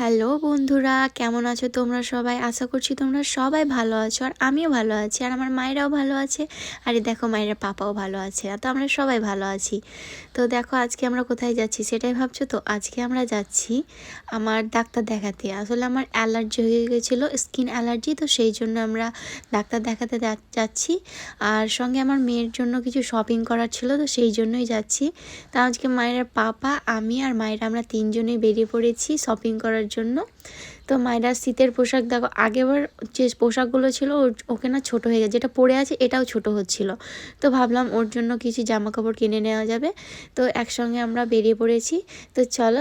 Hello বন্ধুরা, কেমন আছো তোমরা সবাই? আশা করছি তোমরা সবাই ভালো আছো আর আমিও ভালো আছি আর আমার মায়েরাও ভালো আছে। আর দেখো মায়ের, পাপাও ভালো আছে আর তো আমরা সবাই ভালো আছি। তো দেখো আজকে আমরা কোথায় যাচ্ছি সেটাই ভাবছ তো? আজকে আমরা যাচ্ছি আমার ডাক্তার দেখাতে। আসলে আমার অ্যালার্জি হয়ে গেছিল, স্কিন অ্যালার্জি, তো সেই জন্য আমরা ডাক্তার দেখাতে যাচ্ছি। আর সঙ্গে আমার মেয়ের জন্য কিছু শপিং করার ছিল, তো সেই জন্যই যাচ্ছি। তা আজকে মায়ের পাপা, আমি আর মায়েরা আমরা তিনজনেই বেরিয়ে পড়েছি শপিং করার জন্য। তো মায়েরা শীতের পোশাক দেখো আগেবার যে পোশাকগুলো ছিল ওকে না ছোট হয়ে গেছে, যেটা পরে আছে এটাও ছোট হচ্ছিল। তো ভাবলাম ওর জন্য কিছু জামা কাপড় কিনে নেওয়া যাবে। তো একসঙ্গে আমরা বেরিয়ে পড়েছি। তো চলো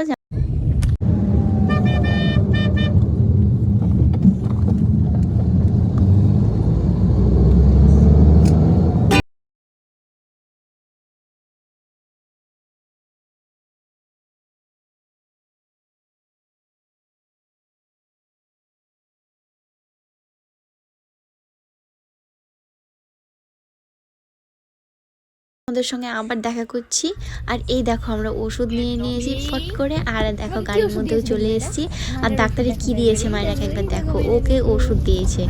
ওদের সঙ্গে আবার দেখা করছি। আর এই দেখো আমরা ওষুধ নিয়ে নিয়েছি ফট করে আর দেখো গাড়ির মধ্যেও চলে এসেছি। আর ডাক্তারে কি দিয়েছে। মায়েরাকে একবার দেখো ওকে ওষুধ দিয়েছে।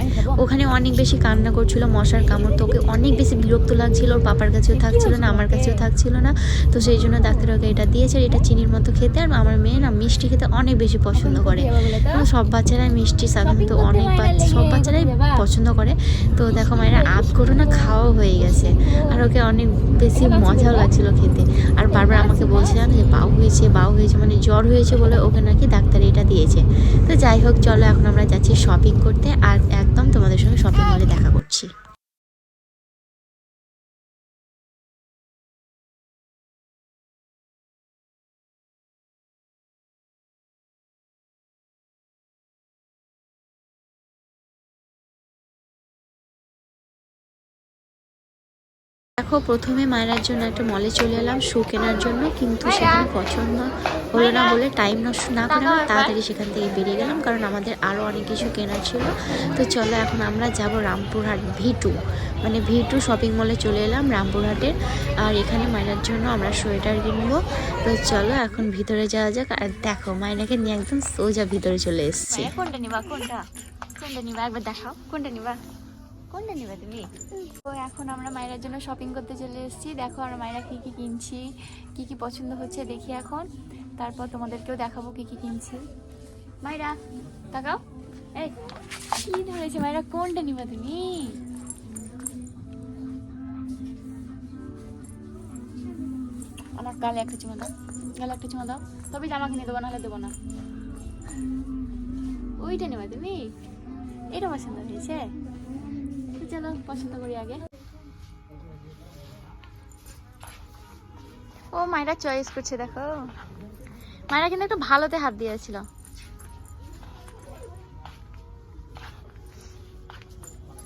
ওখানে অনেক বেশি কান্না করছিল মশার কামড় তো ওকে অনেক বেশি বিরক্ত লাগছিল ওর পাপার কাছেও থাকছিল না আমার কাছেও থাকছিল না। তো সেই জন্য ডাক্তার ওকে এটা দিয়েছে আর এটা চিনির মতো খেতে আর আমার মেয়ে না মিষ্টি খেতে অনেক বেশি পছন্দ করে। সব বাচ্চারাই মিষ্টি সাধারণত অনেক বাচ্চা সব বাচ্চারাই পছন্দ করে। তো দেখো মায়েরা আধ করো না খাওয়াও হয়ে গেছে। আর ওকে অনেক বেশি মজাও লাগছিল খেতে। আর বারবার আমাকে বলছিলাম যে, বাউ হয়েছে বাউ হয়েছে মানে জ্বর হয়েছে বলে ওকে নাকি ডাক্তার এটা দিয়েছে। তো যাই হোক, চলো এখন আমরা যাচ্ছি শপিং করতে। আর একদম তোমাদের সঙ্গে শপিং মলে দেখা করছি। দেখো, প্রথমে মায়ের জন্য একটা মলে চলে এলাম শু কেনার জন্য, কিন্তু সেখানে পছন্দ হলো না বলে টাইম নষ্ট না করে আমরা তাড়াতাড়ি সেখান থেকে বেরিয়ে গেলাম, কারণ আমাদের আরও অনেক কিছু কেনার ছিল। তো চলো, এখন আমরা যাব রামপুরহাট ভি টু মানে ভি টু শপিং মলে চলে এলাম রামপুরহাটের, আর এখানে মায়ের জন্য আমরা সোয়েটার কিনবো। তো চলো, এখন ভিতরে যাওয়া যাক, আর দেখো মায়নাকে নিয়ে একদম সোজা ভিতরে চলে এসছে। কোনটা নিবা? কোনটা? কোনটা নিবা? একবার দেখাও, কোনটা নিবা? কোনটা নিবা তুমি? তো এখন আমরা মায়েরার জন্য শপিং করতে চলে এসেছি। দেখো আর মায়েরা কী কী কিনছি, কী কী পছন্দ হচ্ছে দেখি এখন। তারপর তোমাদেরকেও দেখাবো কী কী কিনছি। মায়েরা, তাকাও। এই, কী ধরেছে মায়েরা? কোনটা নিবা তুমি? আমার গালে একটা চুমা দাও, গালে একটা চুমা দাও। তবে জামা কিনে দেবো, নাহলে দেবো না। ওইটা নেবা তুমি? এটা পছন্দ হয়েছে? চলো পছন্দ করি আগে। ও, মায়েরা চয়েস করছে, দেখো। মায়েরা কিন্তু একটু ভালোতে হাত দিয়েছিল।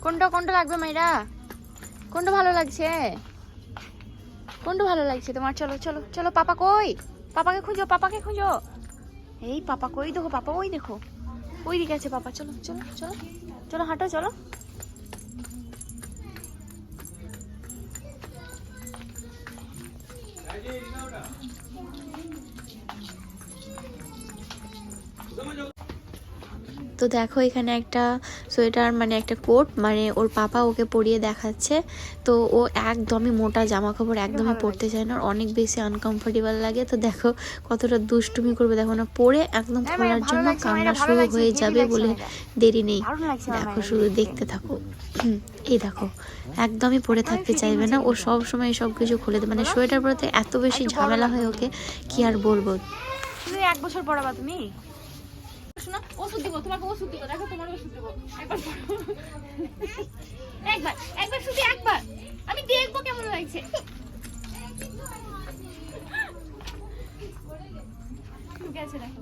কোনটা কোনটা লাগবে মায়েরা? কোনটা ভালো লাগছে? কোনটা ভালো লাগছে তোমার? চলো চলো চলো, পাপা কই? পাপাকে খুঁজো পাপাকে খুঁজো। এই, পাপা কই দেখো, পাপা ওই দেখো। ওই দিকে আছে পাপা, চলো চলো চলো চলো, হাঁটো, চলো। Ali তো দেখো এখানে একটা সোয়েটার মানে একটা কোট মানে ওর পাপা ওকে পরিয়ে দেখাচ্ছে। তো ও একদমই মোটা জামা কাপড় একদমই পরতে চায় না অনেক বেশি আনকমফোর্টেবল লাগে। তো দেখো কতটা দুষ্টুমি করবে দেখো না পরে একদম খোলার জন্য কান্না শুরু হয়ে যাবে বলে দেরি নেই। দেখো শুধু দেখতে থাকো। এই দেখো একদমই পরে থাকতে চাইবে না ও সব সময় সব কিছু খুলে দেবে। মানে সোয়েটার পরাতে এত বেশি ঝামেলা হয় ওকে কি আর বলব? তুমি এক বছর পড়াবা তুমি? ওষুধ দিব, তোমাকে ওষুধ দিব, দেখো তোমার ওষুধ দিব। একবার একবার একবার শুধু একবার। আমি দেখব কেমন লাগছে। আছে, দেখো।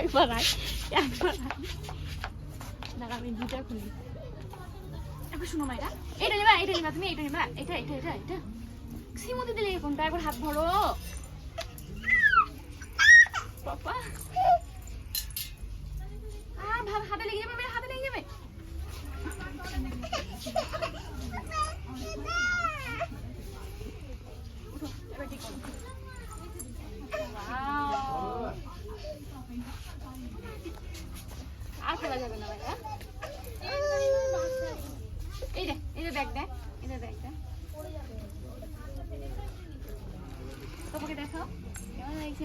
একবার আয়, একবার দাঁড়া আমি দুটা খুলি। একবার শোনো মাইরা এটা নেবা এটা নেবা তুমি, এটা নেবা। এটা এটা এটা এটা। সিমুতে দিলে কোনটা? একবার হাত ধরো। পাপা আর হাতে লেগে যাবে, হাতে লেগে যাবে। আর যাবে না এই দেখ, এই রে ব্যাগ দেখ।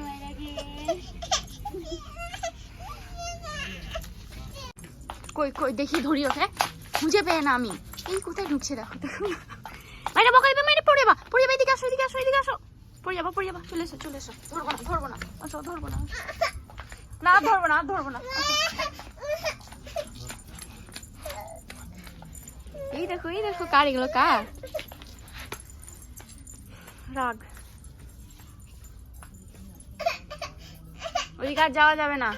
মায়েরাকে কই কই, দেখি ধরি ওকে। খুঁজে পেয়ে না আমি। এই কোথায় ঢুকছে দেখো দেখো। মাইরা বকা দিবে মাইরা পড়ে যাবা পড়ে যাবা, এদিকে আসো এদিকে আসো এদিকে আসো। পড়ে যাবা পড়ে যাবা। চলে এসো চলে এসো। ধরবো না ধরবো না। আসো, ধরবো না। না, ধরবো না ধরবো না। এই দেখো এই দেখো কার, এগুলো কার? রাগ। ওইদিকে আর যাওয়া যাবে না।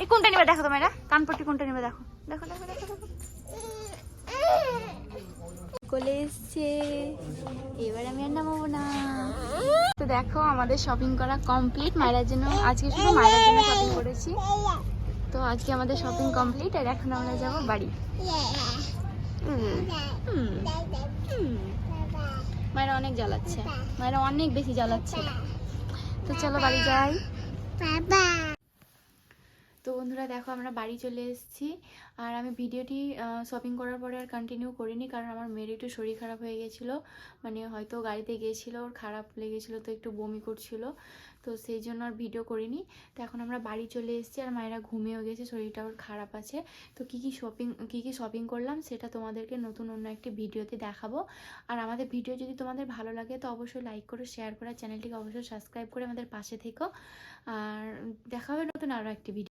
এই কোনটা নেবে দেখো তোমরা কানপট্টি কোনটা নেবে দেখো। দেখো দেখো দেখো দেখো। কোলে এসছে। এবার আমি আর নামাবো না। তো দেখো আমাদের শপিং করা কমপ্লিট মায়ের জন্য আজকে শুধু মায়ের জন্য শপিং করেছি। তো আজকে আমাদের শপিং কমপ্লিট আর এখন আমরা যাব বাড়ি। মায়েরা অনেক জ্বালাচ্ছে। মায়েরা অনেক বেশি জ্বালাচ্ছে। তো চলো বাড়ি যাই। তো বন্ধুরা দেখো আমরা বাড়ি চলে এসেছি। আর আমি ভিডিওটি শপিং করার পরে আর কন্টিনিউ করিনি কারণ আমার মেয়ের একটু শরীর খারাপ হয়ে গেছিল। মানে হয়তো গাড়িতে গিয়েছিল ওর খারাপ লেগেছিলো তো একটু বমি করছিল। তো সেই জন্য আর ভিডিও করিনি। তো এখন আমরা বাড়ি চলে এসেছি আর মায়েরা ঘুমিয়েও গেছে, শরীরটা ওর খারাপ আছে। তো কী কী শপিং কী কী শপিং করলাম সেটা তোমাদেরকে নতুন অন্য একটি ভিডিওতে দেখাবো। আর আমাদের ভিডিও যদি তোমাদের ভালো লাগে তো অবশ্যই লাইক করো শেয়ার করো চ্যানেলটিকে অবশ্যই সাবস্ক্রাইব করে আমাদের পাশে থেকো। আর দেখা হবে নতুন আরও একটি ভিডিও